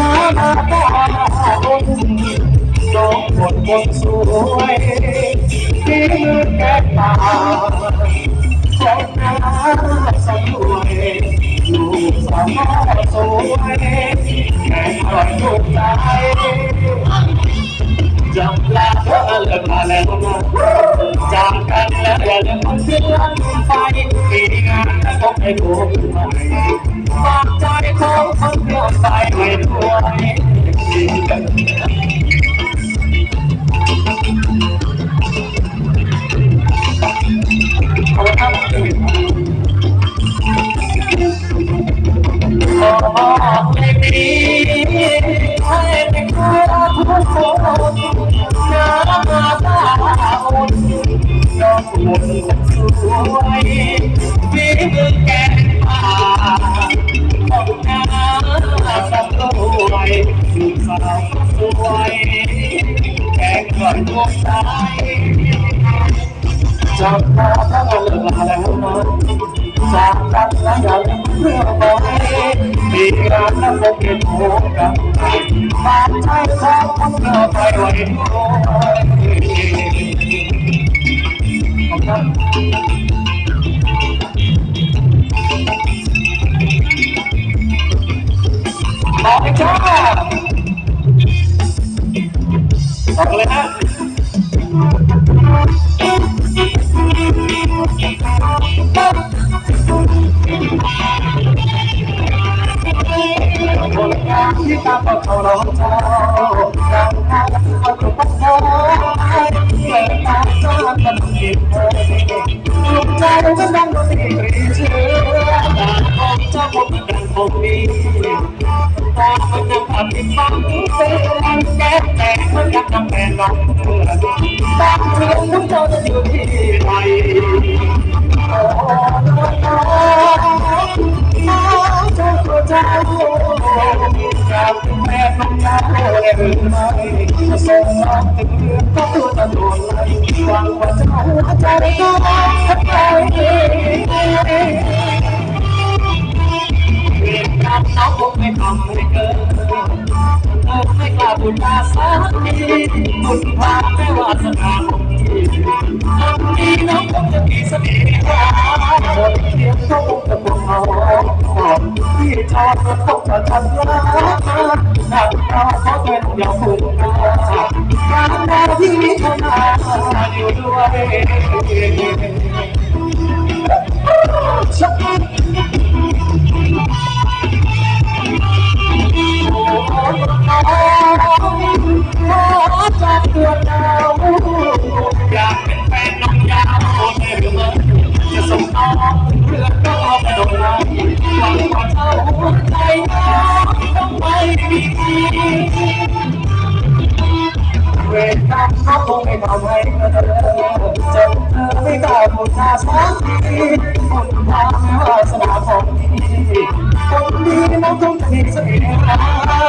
น้ำมาตาคนน้องคนคนสวยที่มือแก้ตาของน้ำสำรวยลูกสาวสวยแม่คอยถูกใจ จำลาเธอเลิกมาแล้วนะจากกันแล้วอย่าลืมคนเพื่อนไปปีงานแล้วก็ให้กูใหม่ฝากใจของคนเดียวไปไม่ด้วย มาละครับขอบอกเลยดีให้เป็นคนทุกคนยอมอุ่นสวยมีมือแก่ป่า ฝากใจของคนเธอไปไว้ด้วยขอบคุณบอกเลยจ้าบอกเลยนะ คนงามที่ตามเขาเราเจ้าเราทาเขาถูกพัฒนาเปิดตาจ้ากันผิดลูกใจก็ดังโดนตีเชื่อแต่ของเจ้าผมดังคงมีตามันยังผ่านที่ฟังเป็นแก่แต่มันยังทำแม่น้องเพื่อนบางเรื่องน้ำเจ้าจะอยู่ที่ไหน องถึงเรื่อง กันไล่หวังว่าจะหัวใจก็ทักไปเรียนกับน้องคงไม่ทำให้เกินเธอไม่กล้าบุญมาสักทีบุญพาไม่วาสนาของพี่คนดีน้องคงจะมีเสน่ห์หมดเพียงเขาคงจะคงเอาพี่ชอบก็คงจะทำร้ายหนักเราเพราะเป็นอย่างคุณการงานที่มีทำงานอยู่ด้วยชัก อจากตัวเราอยากเป็นแฟนน้องยาวคนหรือไม่จะส่งน้องเพื่อก็ไม่โดนไล่หวังว่าเธอหัวใจน้องต้องไม่มีเวรกรรมเขาคงไม่ทำให้เธอจนเธอไม่กล้าพูดจาสักทีคนทางไม่วาสนาของพี่คนดีน้องต้องมีเสน่ห์คน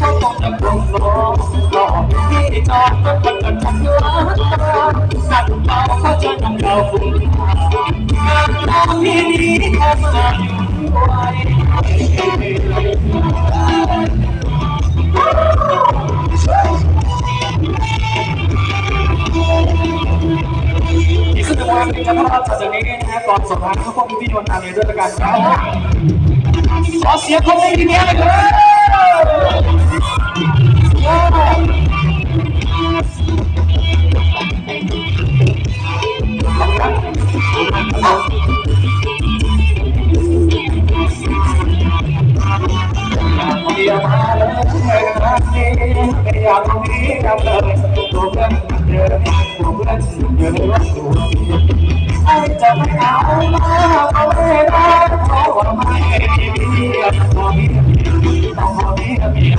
ดีเขาคงจะคงรอรอพี่จอดก็ต้องกันทำร้ายสัตว์เบาเขาจะนำเราคุ้มงานเราที่ดีแค่มาอยู่ด้วยอีกสักวันหนึงจะพาเราจากนี้นะฮะก่อนสงกรานต์ก็คงมีพี่ดวงตาเมียด้วยละกันครับขอเสียงคนให้ดีเมียเลย ค มีพอมีต้องพอมีเมีย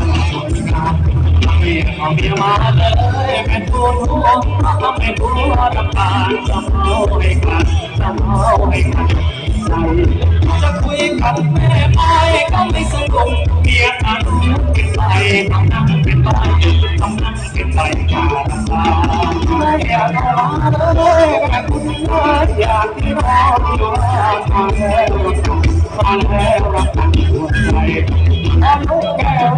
มีเอาเลยเป็นผู้ทวงเป็นผู้รับปากจะเอาให้กันจะเอาให้กันใจจะคุยกับแม่ไม่ก็ไม่สนุกเมียทันเป็นไปทำนั่งเป็นไปทำนั่งเป็นไปกาลตาไม่อยากมาเลยแต่คุณว่าอยากที่รออยู่มาแล้ว มาแล้วรักกันหัวใจอนุแก้ว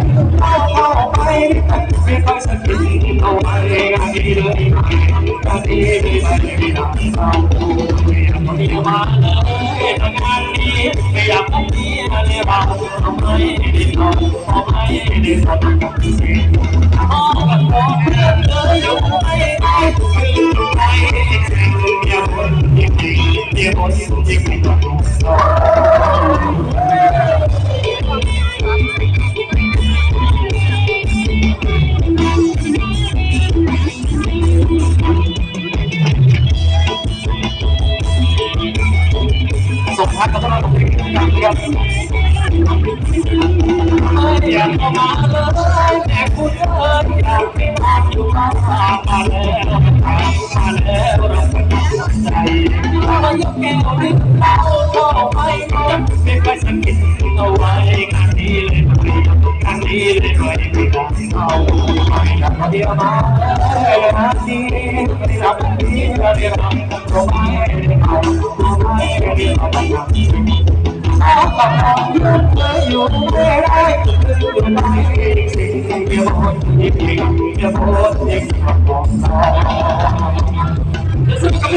ไม่ค่อยสกิดเอาไว้งานดีเลยงานดีไม่ไปไม่ได้เอาไม่อยากมาเลยทำงานดีไม่อยากมีอะไรบ้างทำไมดีทำทำไมดีทำกับสิ่งอ๋อกับพ่อเพื่อนเลยอยู่ไม่ได้คือไม่สิ่งเดียวจริงจริงเดียวจริงจริงไม่ต้องสมพักกับพวกเราตรงนี้กันเรียบอยากเข้ามาเลยแต่คุณเอ๋ยอยากไปนอนอยู่ข้ามาแล้วมาแล้วเราก็ตั้งใจ มายกแก้วดื่มเหล้าเข้าไปยังไม่ค่อยสังเกตเอาไว้งานนี้เลยงานนี้เลยไม่ได้เอาอยากมาเดียวมาเลยงานนี้ไม่ได้รับนี้ไม่ได้รับตรงไม่ได้เอาไม่ได้เอาไม่ได้เอาเอาเอาอยู่ไม่ได้อไม่สิ่งเดียวคนที่เพียงเดียวคนที่ของเราสุดท้ายมันการต่อไปกันนะครับสุดท้ายเราเองมันต้องต้อง เ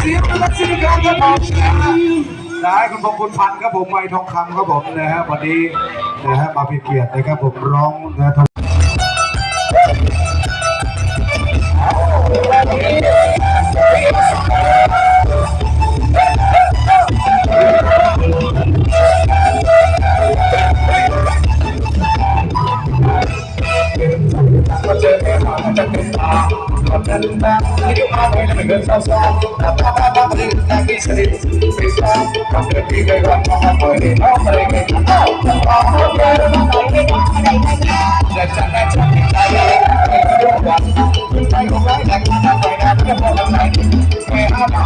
สียงมันสิ่งการจะบอกนะได้คุณพงคุณพันธ์ครับผมไม้ทองคำครับผมนะฮะวันนี้นะฮะมาเป็นเกียรตินะครับผมร้องนะ คนนั้นนะที่มาไม่ได้เงินเศร้าๆแต่ถ้าถ้าถ้าไม่ได้มีสติสิส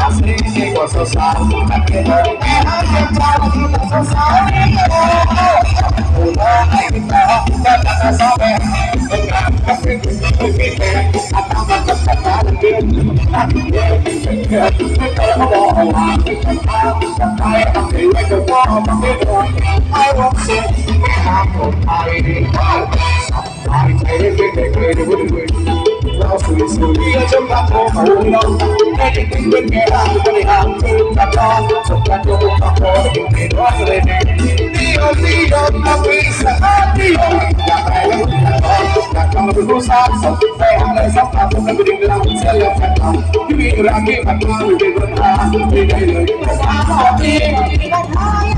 ค่หามาสิที่ก็สาวสาวนั่นเองแค่หาเจ้าเจ้าที่สาวสาวนี่โอ้โหไอ้พี่น้องก็จะสาวแบบ เราสุยสุยจนพัดโผล่เราได้ยินเป็นแก่ร่างก็ได้ห่างคืนตัดตอนสมกันโยกตัดโผล่ถึงในร้อนเลยเนี่ยนี่โอ้นี่โดนนับวิสาที่โอ้อยากให้รู้อยากรู้อยากทำเป็นผู้สร้างสมไปหาอะไรสักทางเป็นดิ่งเราเสียแล้วแค่ทำที่มีรักที่มันมาอยู่ในบนทางไม่ได้เลยสาขอที่เรื่องการบินดูดีที่นี่เนื้อสมบัติถ้าที่เราสิ่งที่ไม่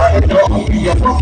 งก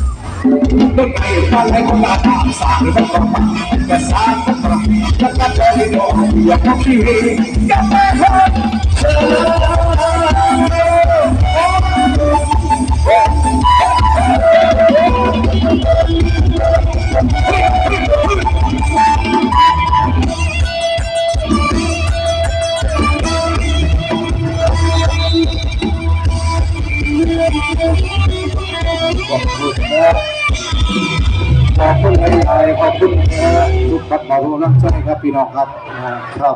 ถ้าไม่ชอบชอบชอบชอบชอบชอบชอบก็ตีตั้งนขณะการสร้างที่ของเราจะสร้างของเราถ้าจะไปโดนอย่างแต่สาเธอไม่เร็วดีแล้วมันต้นไม้บ้านให้คนละมาแล้วก็เจะสร้างก็มาแล้วก็จะให้ดอกอย่าก็ขี้อย่าไปเธอ ขอบคุณหลายๆขอบคุณนะทุกบัตรมารู้รักใจครับพี่น้องครับครับ